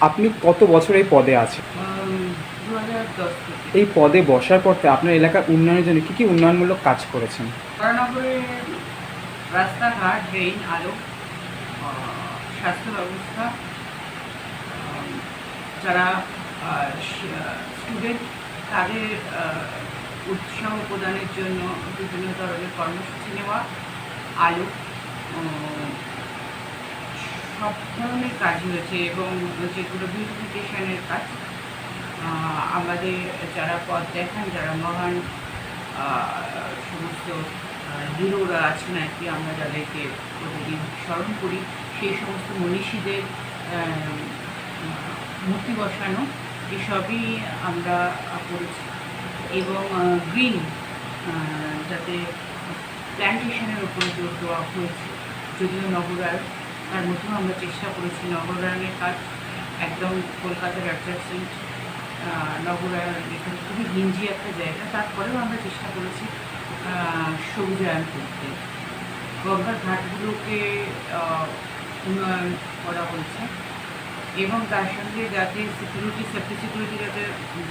আপনি কত বছর এই পদে আছেন? এই পদে বসার পর থেকে আপনার এলাকার উন্নয়নের জন্য কী কী উন্নয়নমূলক কাজ করেছেন? রাস্তাঘাট ড্রেন আলো স্বাস্থ্য ব্যবস্থা যারা স্টুডেন্ট তাদের উৎসাহ প্রদানের জন্য বিভিন্ন ধরনের কর্মসূচি নেওয়া আলো সব ধরনের কাজ হয়েছে এবং যেগুলো বিউটিফিকেশনের কাজ আমাদের যারা পথ দেখান, যারা মহান সমস্ত হিরোরা আছেন আর কি, আমরা যাদেরকে প্রতিদিন স্মরণ করি, সেই সমস্ত মনীষীদের মূর্তি বসানো, এসবই আমরা করেছি। এবং গ্রিন যাতে প্ল্যান্টেশনের উপরে জোর দেওয়া হয়েছে, যদিও নগরায়ন তার মধ্যেও আমরা চেষ্টা করেছি নগরায়নের কাজ, একদম কলকাতার অ্যাডজাসেন্ট নগরায়ন এখানে খুবই ঘিঞ্জি একটা জায়গা, তারপরেও আমরা চেষ্টা করেছি সবুজায়ন করতে। গঙ্গার ঘাটগুলোকে উন্নয়ন করা হয়েছে এবং তার সঙ্গে যাতে সিকিউরিটি সেফটি সিকিউরিটি যাতে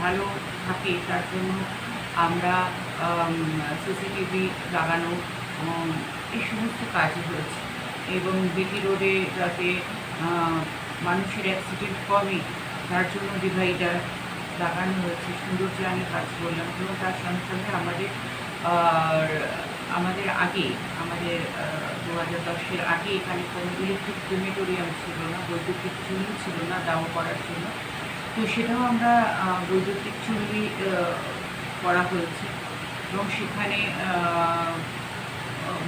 ভালো থাকে, তার জন্য আমরা সিসিটিভি লাগানো এই সমস্ত কাজই হয়েছে। এবং বিটি রোডে যাতে মানুষের অ্যাক্সিডেন্ট কমে, তার জন্য ডিভাইডার লাগানো হয়েছে। সুন্দর যে আমি কাজ করলাম, এবং তার সঙ্গে সঙ্গে আমাদের আমাদের আগে, আমাদের দু হাজার দশের আগে এখানে কোনো ইলেকট্রিক ক্রিমেটোরিয়াম ছিল না, বৈদ্যুতিক চুল্লি ছিল না দাও করার জন্য। তো সেটাও আমরা বৈদ্যুতিক চুল্লি করা হয়েছে। এবং সেখানে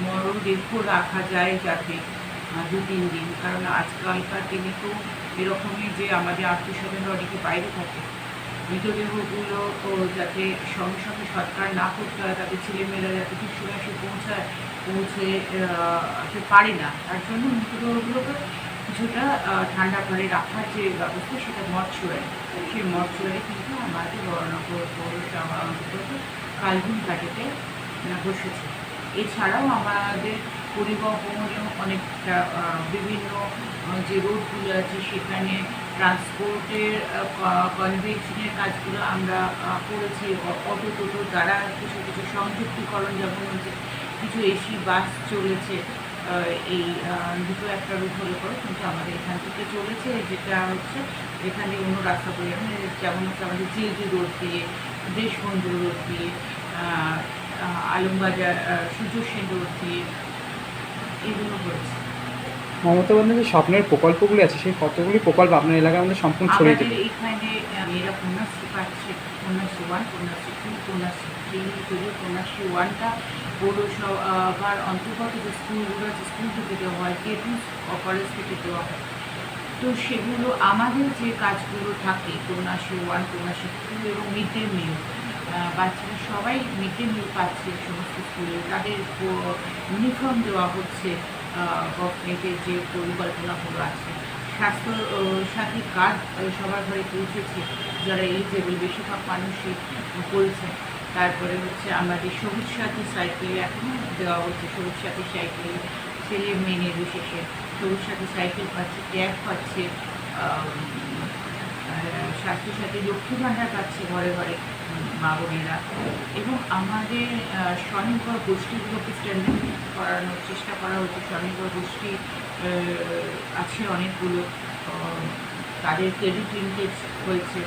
মরদেহ রাখা যায় যাতে দু, তিন দিন। কারণ আজকালকার দিনে তো এরকমই যে আমাদের আত্মীয়স্বজনরা অনেকে বাইরে থাকে। মৃতদেহগুলো যাতে সঙ্গে সঙ্গে সৎকার না করতে হয় তাদের ছেলেমেয়েরা যাতে ঠিক সময় এসে পৌঁছায়, পৌঁছে আসতে পারে না। তার জন্য মৃতদেহগুলোকে কিছুটা ঠান্ডা ঘরে রাখার যে ব্যবস্থা, সেটা মর্চুয়ারি সেই মর্চুয়ারি কিন্তু আমাদের বর্ণনগর পৌরসভা অন্তর্গত কালগুন ঘাটেতে বসেছে। এছাড়াও আমাদের পরিবহনেও অনেকটা বিভিন্ন যে রোডগুলো আছে সেখানে ট্রান্সপোর্টের কনভেনশনের কাজগুলো আমরা করেছি। অটো টোটো দ্বারা কিছু কিছু সংযুক্তিকরণ যেমন হচ্ছে, কিছু এসি, বাস চলেছে এই দুটো একটা রুট হলে পরে কিন্তু আমাদের এখান থেকে চলেছে। যেটা হচ্ছে এখানে অন্য রাস্তা করে যেমন হচ্ছে আমাদের জিএজি রোড দিয়ে, দেশবন্ধু রোড দিয়ে আলমবাজার আহ, সূর্য সেন রোড দিয়ে এগুলো হয়েছে। মমতা বন্দ্যোপাধ্যায়ের স্বপ্নের প্রকল্পগুলি আছে সেই কতগুলি প্রকল্প আপনার এলাকার মধ্যে সম্পূর্ণ ছড়িয়ে আমাদের দেবে? এখানে মেয়েরা কন্যাশ্রী পাচ্ছে Kanyashree one Kanyashree two Kanyashree three যদি কন্যাশ্রী ওয়ানটা পৌরসভার অন্তর্গত যে স্কুলগুলো আছে স্কুল থেকে দেওয়া হয় কে টু কলেজ থেকে দেওয়া হয়। তো সেগুলো আমাদের যে কাজগুলো থাকে কন্যাশ্রী ওয়ান কন্যাশ্রী টু এবং মিড ডে মিল বাচ্চারা সবাই মিড ডে মিল পাচ্ছে সমস্ত স্কুলে তাদের ইউনিফর্ম দেওয়া হচ্ছে গভর্নমেন্টের যে পরিকল্পনাগুলো আছে। স্বাস্থ্য সাথী কার্ড সবার ঘরে পৌঁছেছে। যারা এলিজেবল বেশিরভাগ মানুষই বলছে। তারপরে হচ্ছে আমাদের সবুজ সাথী সাইকেল এখনও দেওয়া হচ্ছে, সবুজ সাথী সাইকেল ছেলে মেয়ে নির্বিশেষে সবুজ সাথী সাইকেল পাচ্ছে ট্যাগ পাচ্ছে স্বাস্থ্যসাথী লক্ষ্মী ভাণ্ডার পাচ্ছে ঘরে ঘরে। মা বোনেরা এবং আমাদের স্বনির্ভর গোষ্ঠীগুলোকে স্ট্যান্ডিং করানোর চেষ্টা করা হচ্ছে। স্বনির্ভর গোষ্ঠী আছে অনেকগুলো তাদের ক্রেডিট লিঙ্কেজ হয়েছে।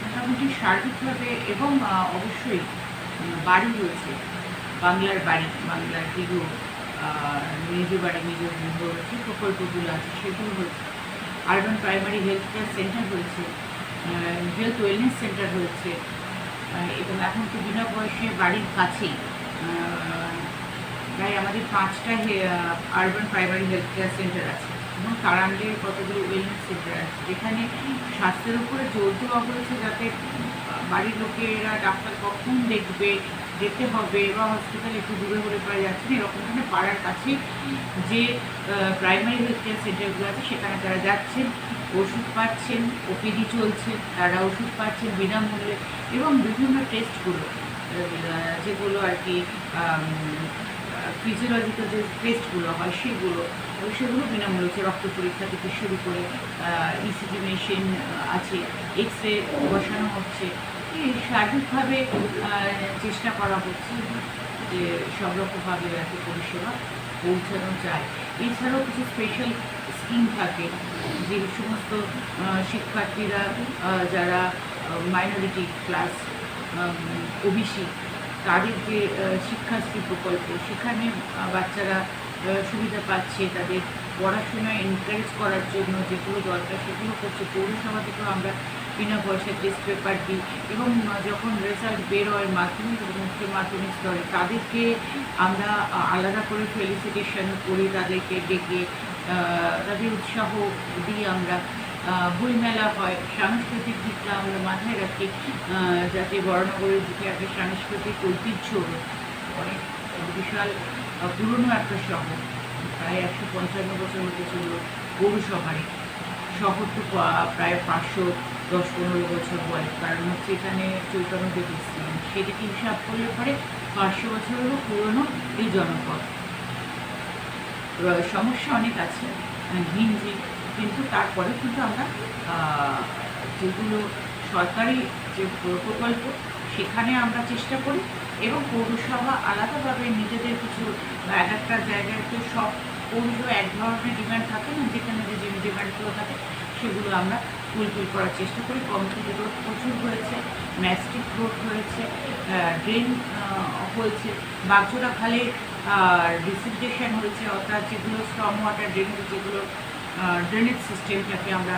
মোটামুটি সার্বিকভাবে এবং অবশ্যই বাড়ি রয়েছে। বাংলার বাড়ি, বাংলার গৃহ নিজ বাড়ি, নিজ গৃহ, যে প্রকল্পগুলো আছে সেগুলো হয়েছে। Urban primary health care centre হয়েছে। হেলথ ওয়েলনেস সেন্টার হয়েছে। এবং এখন তো বিনা বয়সে বাড়ির কাছেই। প্রায় আমাদের পাঁচটা urban primary health care centre আছে। এবং তার আন্ডে কতগুলো ওয়েলনেস সেন্টার আছে। যেখানে স্বাস্থ্যের উপরে জোর দেওয়া হয়েছে যাতে বাড়ির লোকেরা ডাক্তার কখন দেখবে, যেতে হবে বা হসপিটাল একটু দূরে হলে পাওয়া যাচ্ছে না, এরকম ধরনের পাড়ার কাছে যে প্রাইমারি হেলথ কেয়ার সেন্টারগুলো আছে, সেখানে তারা যাচ্ছেন। ওষুধ পাচ্ছেন, ওপিডি চলছে, তারা ওষুধ পাচ্ছেন বিনামূল্যে এবং বিভিন্ন টেস্টগুলো যেগুলো আর কি ফিজিওলজিক্যাল যে টেস্টগুলো হয় সেগুলো সেগুলো বিনামূল্যে হচ্ছে রক্ত পরীক্ষা থেকে শুরু করে ইসিজি মেশিন আছে এক্স রে বসানো হচ্ছে। সার্বিকভাবে চেষ্টা করা হচ্ছে যে সব রকমভাবে আর কি পরিষেবা পৌঁছানো যায়। এছাড়াও কিছু স্পেশাল স্কিম থাকে, যে সমস্ত শিক্ষার্থীরা যারা মাইনরিটি ক্লাস ওবিসি, তাদের যে শিক্ষাশ্রী প্রকল্প, সেখানে বাচ্চারা সুবিধা পাচ্ছে তাদের পড়াশোনায় এনকারেজ করার জন্য যেগুলো দরকার সেগুলো করছে। পৌরসভা থেকেও আমরা বিনা পয়সায় টেস্ট পেপার দিই এবং যখন রেজাল্ট বেরোয় মাধ্যমিক এবং উচ্চ মাধ্যমিক স্তরে, তাদেরকে আমরা আলাদা করে ফেলিসিটেশন করি, তাদেরকে ডেকে তাদের উৎসাহ দিই আমরা। বইমেলা হয়, সাংস্কৃতিক দিকটা আমরা মাথায় রাখি যাতে বড়নগরের দিকে একটা সাংস্কৃতিক ঐতিহ্য অনেক বিশাল পুরনো একটা শহর, প্রায় একশো পঞ্চান্ন বছর হতে চলল পৌরসভায় শহর তো প্রায় পাঁচশো দশ পনেরো বছর বয়স। কারণ হচ্ছে এখানে চৈতন্যদেব ইসলাম সেটাকে হিসাব করলে পরে? পাঁচশো বছরেরও পুরনো এই জনপদ। সমস্যা অনেক আছে ঘিঞ্জি কিন্তু তারপরে কিন্তু আমরা যেগুলো সরকারি যে প্রকল্প, সেখানে আমরা চেষ্টা করি এবং পৌরসভা আলাদাভাবে নিজেদের কিছু এক একটা জায়গায় তো সব পৌরসভা এক ধরনের ডিমান্ড থাকে না, যেখানে যে ডিমান্ডগুলো থাকে, সেগুলো আমরা ফুলফিল করার চেষ্টা করি। কমিটি রোড প্রচুর হয়েছে ম্যাস্টিক রোড হয়েছে ড্রেন হয়েছে। বাগজোড়া খালে ডিসিপ্টেশন হয়েছে, অর্থাৎ যেগুলো স্ট্রং ওয়াটার ড্রেনেজ যেগুলো ড্রেনেজ সিস্টেমটাকে আমরা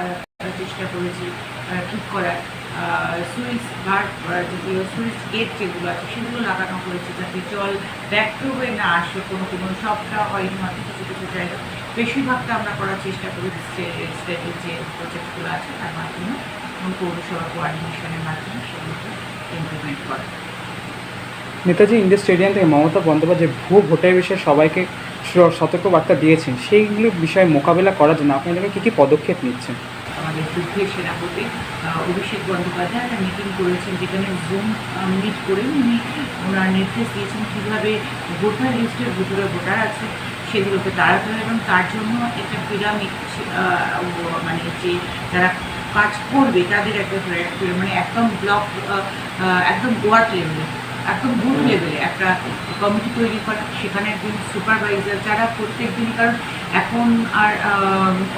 চেষ্টা করেছি ঠিক করার। সুইচ গার্ড যেগুলো সুইচ গেট যেগুলো আছে, সেগুলো লাগানো হয়েছে যাতে জল ব্যাক হয়ে না আসে, কোনো কোনো সবটা হয়নি মাত্র কিছু কিছু জায়গা। বেশিরভাগটা আমরা করার চেষ্টা করি স্টেটের যে প্রজেক্টগুলো আছে, তার মাধ্যমে এবং পৌরসভা কোয়ার্ডিনেশনের মাধ্যমে সেগুলোকে ইমপ্লিমেন্ট করা। নেতাজি ইন্ডোর স্টেডিয়াম থেকে মমতা বন্দ্যোপাধ্যায় ভূ ভোটের বিষয়ে সবাইকে স- সতর্কবার্তা দিয়েছেন, সেইগুলো বিষয়ে মোকাবেলা করার জন্য আপনারা কী কী পদক্ষেপ নিচ্ছেন? আমাদের যুদ্ধের সেনাপতি অভিষেক বন্দ্যোপাধ্যায় একটা মিটিং করেছেন যেখানে জুম মিট করে উনি ওনার নির্দেশ দিয়েছেন কীভাবে ভোটার লিস্টের ভিতরে ভোটার আছে সেগুলোকে তাড়াতে হবে এবং তার জন্য একটা পিরামিড মানে যে যারা কাজ করবে তাদের একটা মানে একদম ব্লক একদম ওয়ার্ড লেভেলে একদম বুথ লেভেলে একটা কমিটি তৈরি করা, সেখানে একজন সুপারভাইজার যারা প্রত্যেক দিনই কারণ এখন আর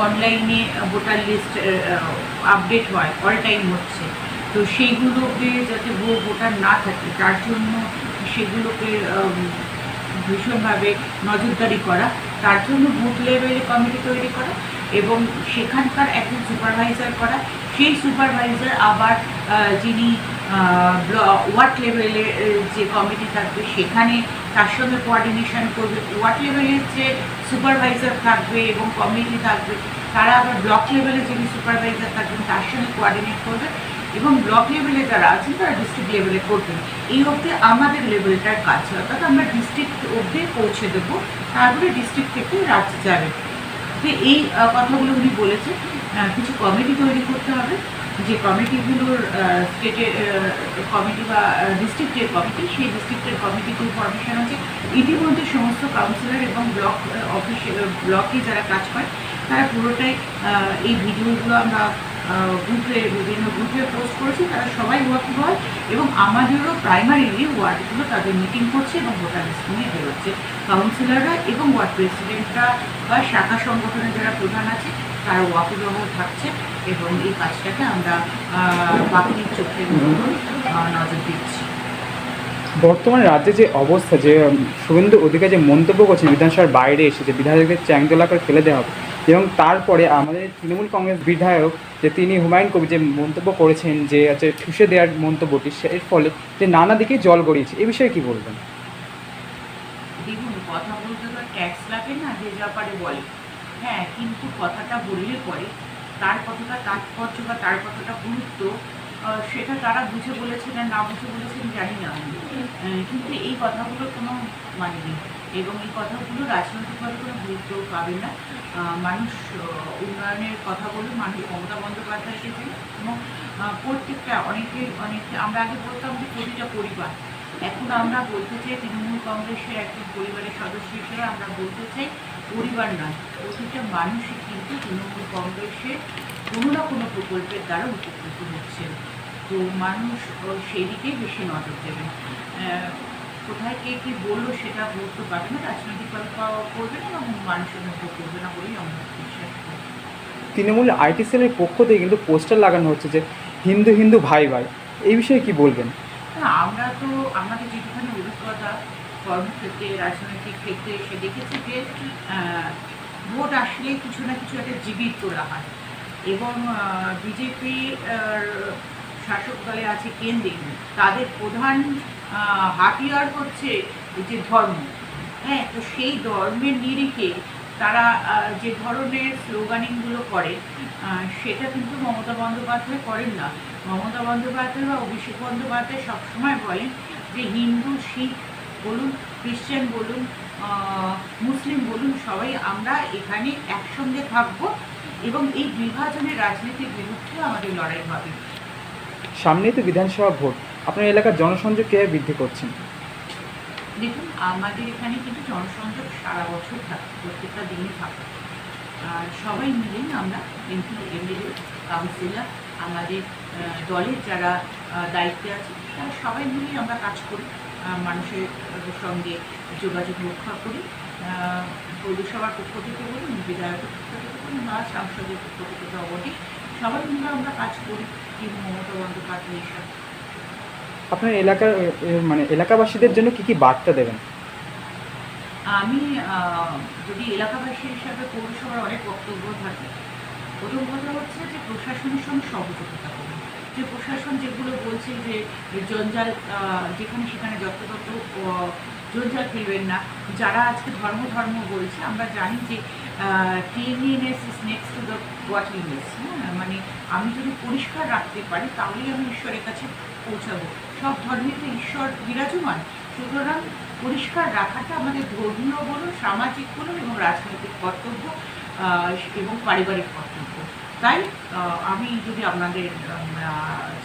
অনলাইনে ভোটার লিস্ট আপডেট হয় অল টাইম হচ্ছে। তো সেইগুলোকে যাতে ভোটার না থাকে, তার জন্য সেগুলোকে ভীষণভাবে নজরদারি করা, তার জন্য বুথ লেভেলে কমিটি তৈরি করা এবং সেখানকার একজন সুপারভাইজার করা। সেই সুপারভাইজার আবার যিনি ওয়ার্ড লেভেলে যে কমিটি থাকবে সেখানে তার সঙ্গে কোয়ার্ডিনেশন করবে। ওয়ার্ড লেভেলের যে সুপারভাইজার থাকবে এবং কমিটি থাকবে, তারা আবার ব্লক লেভেলে যিনি সুপারভাইজার থাকবেন, তার সঙ্গে কোয়ার্ডিনেট করবে এবং ব্লক লেভেলে যারা আছেন, তারা ডিস্ট্রিক্ট লেভেলে করবেন। এই অবধি আমাদের লেভেলটার কাজ অর্থাৎ আমরা ডিস্ট্রিক্ট অবধি পৌঁছে দেবো, তারপরে ডিস্ট্রিক্ট থেকে রাজ্যে যাবে। তো এই কথাগুলো উনি বলেছেন। কিছু কমিটি তৈরি করতে হবে। যে কমিটিগুলোর স্টেটের কমিটি বা ডিস্ট্রিক্টের কমিটি, সেই ডিস্ট্রিক্টের কমিটিগুলো ফরমেশন আছে। ইতিমধ্যে সমস্ত কাউন্সিলর এবং ব্লক অফিসে ব্লকে যারা কাজ করে, তারা পুরোটাই এই ভিডিওগুলো আমরা গ্রুপে বিভিন্ন গ্রুপে পোস্ট করেছি। তারা সবাই ওয়াকিং হয় এবং আমাদেরও প্রাইমারিলি ওয়ার্ডগুলো তাদের মিটিং করছে এবং ভোটার লিস্ট নিয়ে বেরোচ্ছে। কাউন্সিলররা এবং ওয়ার্ড প্রেসিডেন্টরা বা শাখা সংগঠনের যারা প্রধান আছে তারা ওয়াকিবহ থাকছে এবং এই কাজটাকে আমরা বাকির চোখের মতন নজর দিচ্ছি। বর্তমানে রাজ্যে যে অবস্থা যে শুভেন্দু অধিকার যে মন্তব্য করছেন বিধানসভার বাইরে এসে যে বিধায়কদের চ্যাংদোলা করে ফেলে দেওয়া হবে এবং তারপরে আমাদের তৃণমূল কংগ্রেস বিধায়ক যে তিনি হুমায়ুন কবির যে মন্তব্য করেছেন যে আছে ঠুসে দেওয়ার মন্তব্যটি এর ফলে যে নানা দিকে জল গড়িয়েছে এ বিষয়ে কি বলবেন? দেখুন কথা বলতে তো ট্যাক্স লাগে না যে যা পারে বলে। হ্যাঁ কিন্তু কথাটা বললে পরে তার কতটা তাৎপর্য বা তার কতটা গুরুত্ব সেটা তারা বুঝে বলেছেন আর না বুঝে বলেছেন জানি না। কিন্তু এই কথাগুলোর কোনো মানে নেই এবং এই কথাগুলো রাজনৈতিকভাবে কোনো গুরুত্ব পাবে না। মানুষ উন্নয়নের কথা বলে মানুষ, মমতা বন্দ্যোপাধ্যায়কে দিন এবং প্রত্যেকটা অনেকে অনেকে, আমরা আগে বলতাম যে প্রতিটা পরিবার। এখন আমরা বলতে চাই তৃণমূল কংগ্রেসের একজন পরিবারের সদস্য হিসেবে আমরা বলতে চাই পরিবার নয় প্রতিটা মানুষই কিন্তু তৃণমূল কংগ্রেসের কোনো না কোনো প্রকল্পের দ্বারা উপকৃত হচ্ছে। তো মানুষ দিকেই বেশি নজর দেবে কোথায় কে কী বলল সেটা গুরুত্ব পাবে না রাজনৈতিক দল করবে না এবং মানুষের মধ্যে করবে না বলেই আমরা বিশ্বাস করি। তৃণমূল আইটি সেলের পক্ষ থেকে কিন্তু পোস্টার লাগানো হচ্ছে যে হিন্দু হিন্দু ভাই ভাই এই বিষয়ে কি বলবেন? আমরা তো আমাদের যেখানে অভিজ্ঞতা কর্মক্ষেত্রে, রাজনৈতিক ক্ষেত্রে এসে দেখেছি যে ভোট আসলেই কিছু না কিছু একটা জীবিত তোলা হয়। এবং বিজেপি শাসক দলে আছে কেন্দ্রে, তাদের প্রধান হাতিয়ার হচ্ছে যে ধর্ম। হ্যাঁ তো সেই ধর্মের নিরিখে তারা যে ধরনের স্লোগানিংগুলো করে সেটা কিন্তু মমতা বন্দ্যোপাধ্যায় করেন না। মমতা বন্দ্যোপাধ্যায় বা অভিষেক বন্দ্যোপাধ্যায় সবসময় বলেন যে হিন্দু, শিখ বলুন খ্রিশ্চান বলুন মুসলিম বলুন সবাই আমরা এখানে একসঙ্গে থাকব এবং এই বিভাজনের রাজনীতির বিরুদ্ধে আমাদের লড়াই হবে। সামনেই তো বিধানসভা ভোট আপনার এলাকার জনসংযোগ কীভাবে বৃদ্ধি করছেন? দেখুন আমাদের এখানে কিন্তু জনসংযোগ সারা বছর থাকে প্রত্যেকটা দিনই থাকে। আর সবাই মিলেই আমরা এমপি এমএলএ কাউন্সিলর আমাদের দলের যারা দায়িত্বে আছে তারা সবাই মিলেই আমরা কাজ করি। মানুষের সঙ্গে যোগাযোগ রক্ষা করি। পৌরসভার পক্ষ থেকে বলুন বিধায়কের পক্ষ থেকে বলুন বা সাংসদের পক্ষ থেকে তো অবধি সবাই মিলে আমরা কাজ করি কি মমতা বন্দ্যোপাধ্যায় এসব আপনার এলাকার মানে এলাকাবাসীদের জন্য কি কি বার্তা দেবেন? আমি যদি এলাকাবাসী হিসাবে পৌরসভার অনেক বক্তব্য থাকে প্রথম কথা হচ্ছে যে প্রশাসনের সঙ্গে সহযোগিতা করুন। যে প্রশাসন যেগুলো বলছে যে জঞ্জাল যেখানে সেখানে যত্রতত্র জঞ্জাল ফেলবেন না। যারা আজকে ধর্ম ধর্ম বলছে, আমরা জানি যে cleanliness is next to the godliness হ্যাঁ? মানে আমি যদি পরিষ্কার রাখতে পারি, তাহলেই আমি ঈশ্বরের কাছে পৌঁছাবো। সব ধর্মে তো ঈশ্বর বিরাজমান। সুতরাং পরিষ্কার রাখাটা আমাদের ধর্মীয় বলুন সামাজিক বলুন এবং রাজনৈতিক কর্তব্য এবং পারিবারিক কর্তব্য। তাই আমি যদি আপনাদের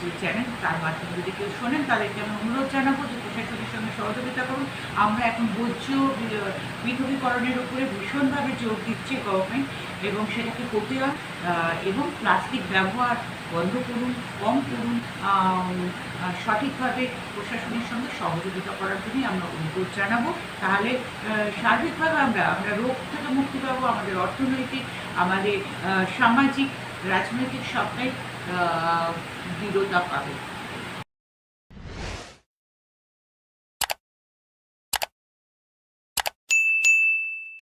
যে চ্যানেল তার মাধ্যমে যদি কেউ শোনেন, তাদেরকে আমি অনুরোধ জানাব যে প্রশাসনের সঙ্গে সহযোগিতা করুন। আমরা এখন বর্জ্য বি- পৃথকীকরণের উপরে ভীষণভাবে জোর দিচ্ছে গভর্নমেন্ট এবং সেটাকে করতে এবং প্লাস্টিক ব্যবহার বন্ধ করুন, কম করুন সঠিকভাবে প্রশাসনের সঙ্গে সহযোগিতা করার জন্যই আমরা অনুরোধ জানাব। তাহলে সার্বিকভাবে আমরা আমরা রোগ থেকে মুক্তি পাবো, আমাদের অর্থনৈতিক, আমাদের সামাজিক রাজনৈতিক স্বপ্নের আহ, দৃঢ়তা পাবে।